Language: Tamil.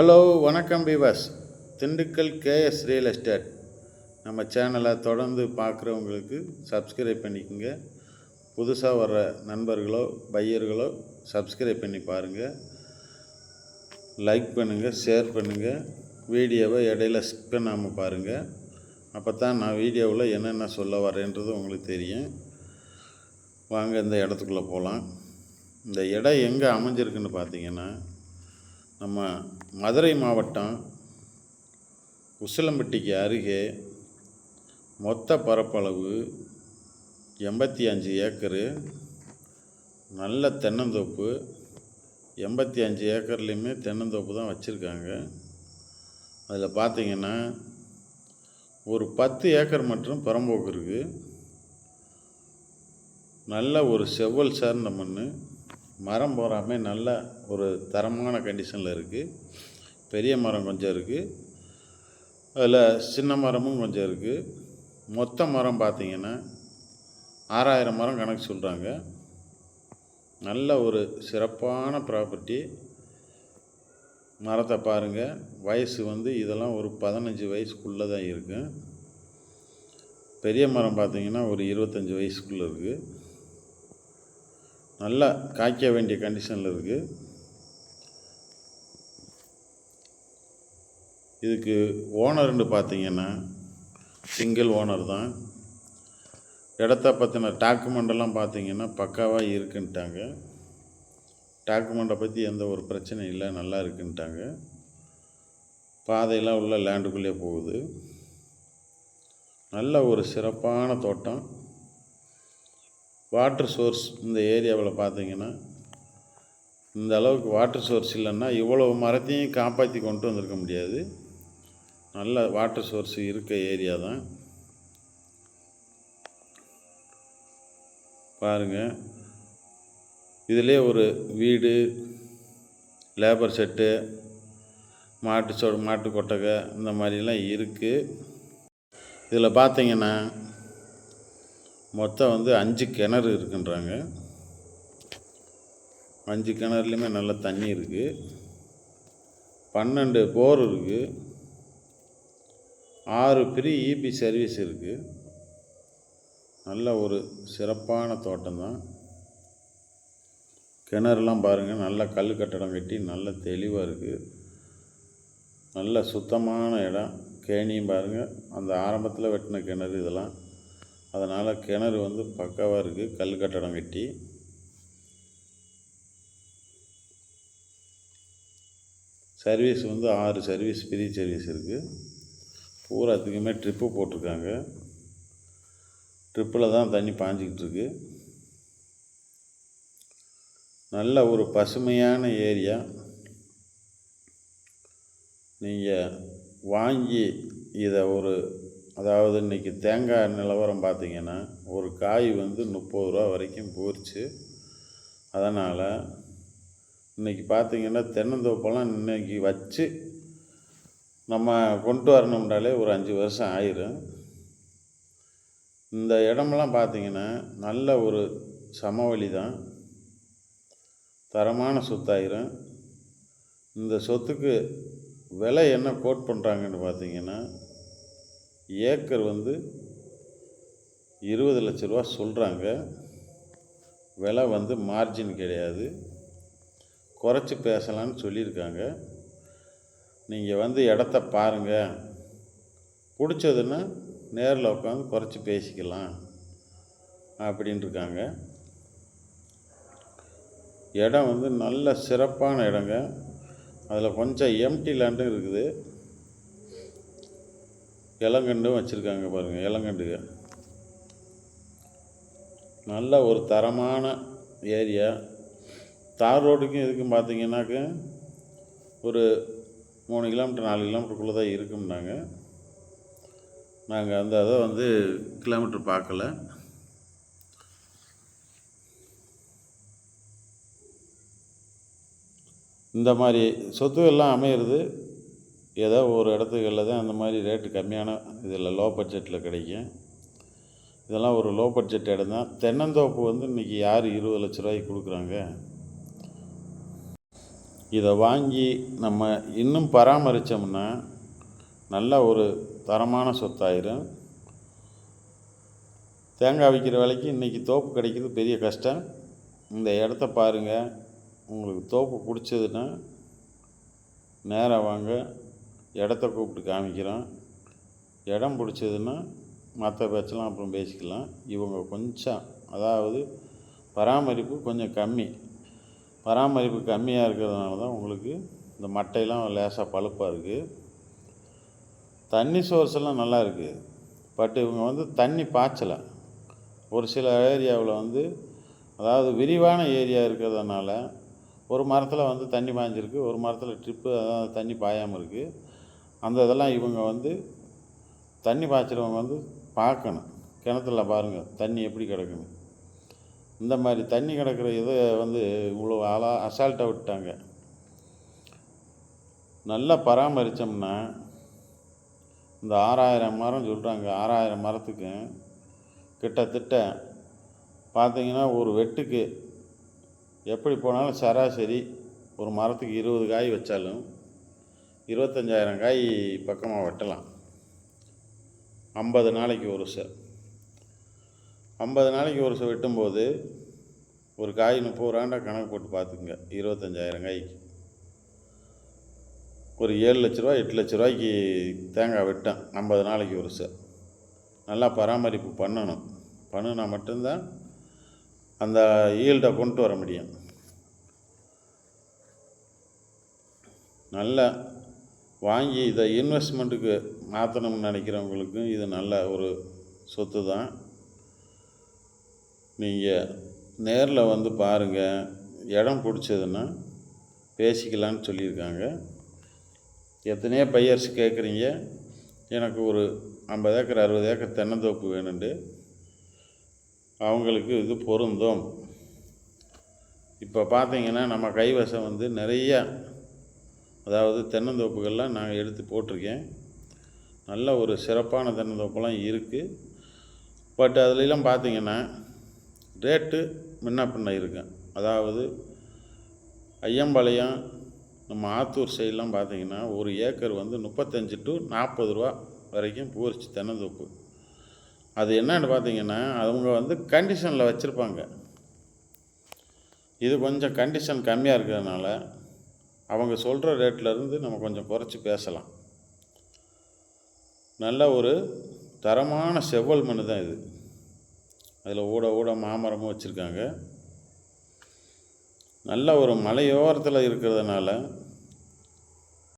ஹலோ வணக்கம் பிவாஸ் திண்டுக்கல் கேஎஸ் ரியல் எஸ்டேட் நம்ம சேனலை தொடர்ந்து பார்க்குறவங்களுக்கு சப்ஸ்கிரைப் பண்ணிக்கோங்க. புதுசாக வர்ற நண்பர்களோ பையர்களோ சப்ஸ்கிரைப் பண்ணி பாருங்கள் லைக் பண்ணுங்கள் ஷேர் பண்ணுங்கள் வீடியோவை இடையில ஸ்கிப் பண்ணாமல் பாருங்கள் அப்போ தான் நான் வீடியோவில் என்னென்ன சொல்ல வரேன்றது உங்களுக்கு தெரியும். வாங்க இந்த இடத்துக்குள்ளே போகலாம் இந்த இடம் எங்கே அமைஞ்சிருக்குன்னு பார்த்தீங்கன்னா நம்ம மதுரை மாவட்டம் உசிலம்பட்டிக்கு அருகே மொத்த பரப்பளவு எண்பத்தி அஞ்சு ஏக்கரு நல்ல தென்னந்தோப்பு எண்பத்தி அஞ்சு ஏக்கர்லேயுமே தென்னந்தோப்பு தான் வச்சுருக்காங்க. அதில் பார்த்திங்கன்னா ஒரு பத்து ஏக்கர் மற்றும் புறம்போக்கு இருக்குது நல்ல ஒரு செவ்வல் சார்ந்த மண் மரம் போகாமே நல்ல ஒரு தரமான கண்டிஷனில் இருக்குது பெரிய மரம் கொஞ்சம் இருக்குது அதில் சின்ன மரமும் கொஞ்சம் இருக்குது மொத்த மரம் பார்த்திங்கன்னா ஆறாயிரம் மரம் கணக்கு சொல்கிறாங்க நல்ல ஒரு சிறப்பான ப்ராப்பர்ட்டி மரத்தை பாருங்கள் வயசு வந்து இதெல்லாம் ஒரு பதினஞ்சு வயசுக்குள்ளே தான் இருக்கும் பெரிய மரம் பார்த்தீங்கன்னா ஒரு இருபத்தஞ்சி வயசுக்குள்ளே இருக்குது நல்லா காய்க்க வேண்டிய கண்டிஷனில் இருக்குது இதுக்கு ஓனர்னு பார்த்தீங்கன்னா சிங்கிள் ஓனர் தான். இடத்த பற்றின டாக்குமெண்டெல்லாம் பார்த்தீங்கன்னா பக்காவாக இருக்குன்ட்டாங்க. டாக்குமெண்ட்டை பற்றி எந்த ஒரு பிரச்சனையும் இல்லை நல்லா இருக்குன்ட்டாங்க. பாதையெல்லாம் உள்ள லேண்டுக்குள்ளே போகுது. நல்ல ஒரு சிறப்பான தோட்டம். வாட்டர் சோர்ஸ் இந்த ஏரியாவில் பார்த்தீங்கன்னா இந்த அளவுக்கு வாட்டர் சோர்ஸ் இல்லைன்னா இவ்வளோ மரத்தையும் காப்பாற்றி கொண்டு வந்திருக்க முடியாது. நல்ல வாட்டர் சோர்ஸ் இருக்க ஏரியா தான். பாருங்கள் இதிலே ஒரு வீடு லேபர் செட்டு மாட்டு சோ மாட்டு கொட்டகை இந்த மாதிரிலாம் இருக்குது இதில் பார்த்தீங்கன்னா மொத்தம் வந்து அஞ்சு கிணறு இருக்குன்றாங்க. அஞ்சு கிணறுலையுமே நல்ல தண்ணி இருக்குது பன்னெண்டு போர் இருக்குது ஆறு ஃப்ரீ இபி சர்வீஸ் இருக்குது நல்ல ஒரு சிறப்பான தோட்டம் தான் கிணறுலாம் பாருங்கள் நல்ல கல் கட்டடம் கட்டி நல்ல தெளிவாக இருக்குது நல்ல சுத்தமான இடம். கேணியும் பாருங்கள் அந்த ஆரம்பத்தில் வெட்டின கிணறு இதெல்லாம். அதனால் கிணறு வந்து பக்காவாக இருக்குது கல் கட்டடம் கட்டி. சர்வீஸ் வந்து ஆறு சர்வீஸ் ஃப்ரீ சர்வீஸ் இருக்குது பூராத்துக்குமே ட்ரிப்பு போட்டிருக்காங்க. ட்ரிப்பில் தான் தண்ணி பாஞ்சிக்கிட்டு இருக்கு. நல்ல ஒரு பசுமையான ஏரியா. நீங்கள் வாங்கி இதை ஒரு அதாவது இன்றைக்கி தேங்காய் நிலவரம் பார்த்திங்கன்னா ஒரு காய் வந்து முப்பது ரூபா வரைக்கும் போயிடுச்சு அதனால் இன்றைக்கி பார்த்தீங்கன்னா தென்னந்தோப்பெல்லாம் இன்றைக்கி வச்சு நம்ம கொண்டு வரணும்னாலே ஒரு அஞ்சு வருஷம் ஆயிரும். இந்த இடமெல்லாம் பார்த்திங்கன்னா நல்ல ஒரு சமவெளி தான். தரமான சொத்தாயிரும். இந்த சொத்துக்கு விலை என்ன கோட் பண்ணுறாங்கன்னு பார்த்திங்கன்னா ஏக்கர் வந்து இருபது லட்ச ரூபா சொல்கிறாங்க விலை வந்து மார்ஜின் கிடையாது. குறைச்சி பேசலான்னு சொல்லியிருக்காங்க. நீங்கள் வந்து இடத்த பாருங்கள் பிடிச்சதுன்னா நேரில் உட்காந்து குறைச்சி பேசிக்கலாம் அப்படின்னு இருக்காங்க இடம் வந்து நல்ல சிறப்பான இடங்க. அதில் கொஞ்சம் எம்டி லேண்டும் இருக்குது. இளங்கண்டும் வச்சுருக்காங்க பாருங்கள் இளங்கண்டுக நல்ல ஒரு தரமான ஏரியா. தார் ரோடுக்கும் இதுக்கும் பார்த்தீங்கன்னாக்க ஒரு மூணு கிலோமீட்டர் நாலு கிலோமீட்டருக்குள்ளே தான் இருக்கும்னாங்க. நாங்கள் அந்த அதை வந்து கிலோமீட்டர் பார்க்கல. இந்த மாதிரி சொத்துக்கள்லாம் அமையிறது ஏதோ ஒரு இடத்துகளில் தான் அந்த மாதிரி ரேட்டு கம்மியான இதில் லோ பட்ஜெட்டில் கிடைக்கும். இதெல்லாம் ஒரு லோ பட்ஜெட் இடம் தான். தென்னந்தோப்பு வந்து இன்றைக்கி யார் இருபது லட்ச ரூபாய்க்கு கொடுக்குறாங்க? இதை வாங்கி நம்ம இன்னும் பராமரித்தோம்னா நல்ல ஒரு தரமான சொத்தாயிரும். தேங்காய் விற்கிற விலைக்கு இன்றைக்கி தோப்பு கிடைக்கிறது பெரிய கஷ்டம். இந்த இடத்த பாருங்கள் உங்களுக்கு தோப்பு பிடிச்சதுன்னா நேராக வாங்க. இடத்த கூப்பிட்டு காமிக்கிறோம். இடம் பிடிச்சதுன்னா மற்ற பேச்செல்லாம் அப்புறம் பேசிக்கலாம். இவங்க கொஞ்சம் அதாவது பராமரிப்பு கொஞ்சம் கம்மி. பராமரிப்பு கம்மியாக இருக்கிறதுனால தான் உங்களுக்கு இந்த மட்டையெல்லாம் லேசாக பழுப்பாக இருக்குது தண்ணி சோர்ஸ் எல்லாம் நல்லா இருக்குது பட் இவங்க வந்து தண்ணி பாய்ச்சலை. ஒரு சில ஏரியாவில் வந்து அதாவது விரிவான ஏரியா இருக்கிறதுனால ஒரு மரத்தில் வந்து தண்ணி பாய்ஞ்சிருக்கு. ஒரு மரத்தில் ட்ரிப்பு அதாவது தண்ணி பாயாமல் இருக்குது அந்த இதெல்லாம் இவங்க வந்து தண்ணி பாய்ச்சிறவங்க வந்து பார்க்கணும். கிணத்துல பாருங்கள் தண்ணி எப்படி கிடக்குன்னு. இந்த மாதிரி தண்ணி கிடக்கிற இதை வந்து இவ்வளோ ஆளா அசால்ட்டாக விட்டாங்க நல்லா பராமரித்தோம்னா இந்த ஆறாயிரம் மரம் சொல்கிறாங்க ஆறாயிரம் மரத்துக்கு கிட்டத்தட்ட பார்த்திங்கன்னா ஒரு வெட்டுக்கு எப்படி போனாலும் சராசரி ஒரு மரத்துக்கு இருபது காய் வச்சாலும் இருபத்தஞ்சாயிரம் காய் பக்கமாக வெட்டலாம். ஐம்பது நாளைக்கு ஒரு சார் ஐம்பது நாளைக்கு ஒரு சார் வெட்டும்போது ஒரு காய் முப்பது ரூபாண்டா கணக்கு போட்டு பார்த்துக்குங்க இருபத்தஞ்சாயிரம் காய்க்கு ஒரு ஏழு லட்ச ரூபா எட்டு லட்ச ரூபாய்க்கு தேங்காய் வெட்டேன் ஐம்பது நாளைக்கு ஒரு சார் நல்லா பராமரிப்பு பண்ணணும். பண்ணினா மட்டும்தான் அந்த ஈல்டை கொண்டு வர முடியும். நல்ல வாங்கி இதை இன்வெஸ்ட்மெண்ட்டுக்கு மாற்றணும்னு நினைக்கிறவங்களுக்கும் இது நல்ல ஒரு சொத்து தான் நீங்கள் நேரில் வந்து பாருங்கள் இடம் பிடிச்சதுன்னா பேசிக்கலான்னு சொல்லியிருக்காங்க. எத்தனையோ பையர்ஸ் கேட்குறீங்க எனக்கு ஒரு ஐம்பது ஏக்கர் அறுபது ஏக்கர் தென்னந்தோப்பு வேணுண்டு. அவங்களுக்கு இது பொருந்தும். இப்போ பார்த்தீங்கன்னா நம்ம கைவசம் வந்து நிறையா அதாவது தென்னந்தோப்புகள்லாம் நாங்கள் எடுத்து போட்டிருக்கேன். நல்ல ஒரு சிறப்பான தென்னந்தோப்புலாம் இருக்குது பட் அதுலலாம் பார்த்தீங்கன்னா ரேட்டு முன்ன பின்ன இருக்கும் அதாவது ஐயம்பாளையம் நம்ம ஆத்தூர் சைடெலாம் பார்த்திங்கன்னா ஒரு ஏக்கர் வந்து முப்பத்தஞ்சு டு நாற்பது ரூபா வரைக்கும் பூரிச்சு தென்னந்தோப்பு. அது என்னன்னு பார்த்தீங்கன்னா அவங்க வந்து கண்டிஷனில் வச்சுருப்பாங்க. இது கொஞ்சம் கண்டிஷன் கம்மியாக இருக்கிறதுனால அவங்க சொல்கிற ரேட்லேருந்து நம்ம கொஞ்சம் குறைச்சி பேசலாம். நல்ல ஒரு தரமான செவ்வல் மண் தான் இது. அதில் ஊட ஊட மாமரமும் வச்சுருக்காங்க. நல்ல ஒரு மலையோரத்தில் இருக்கிறதுனால